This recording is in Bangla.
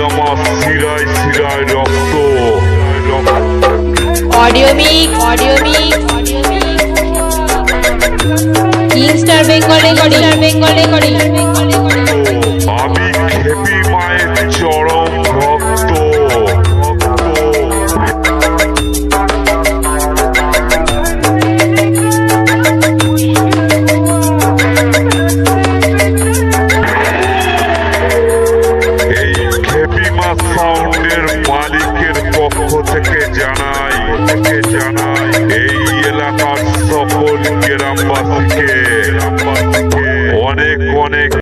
আমার শিরায় শিরায় রক্ত audio mic audio mic Kingstar Bengal recording Bengal recording সাউন্ডের মালিকের পক্ষ থেকে জানাই থেকে জানাই এই এলাকার সকল গ্রামবাসীকে অনেক অনেক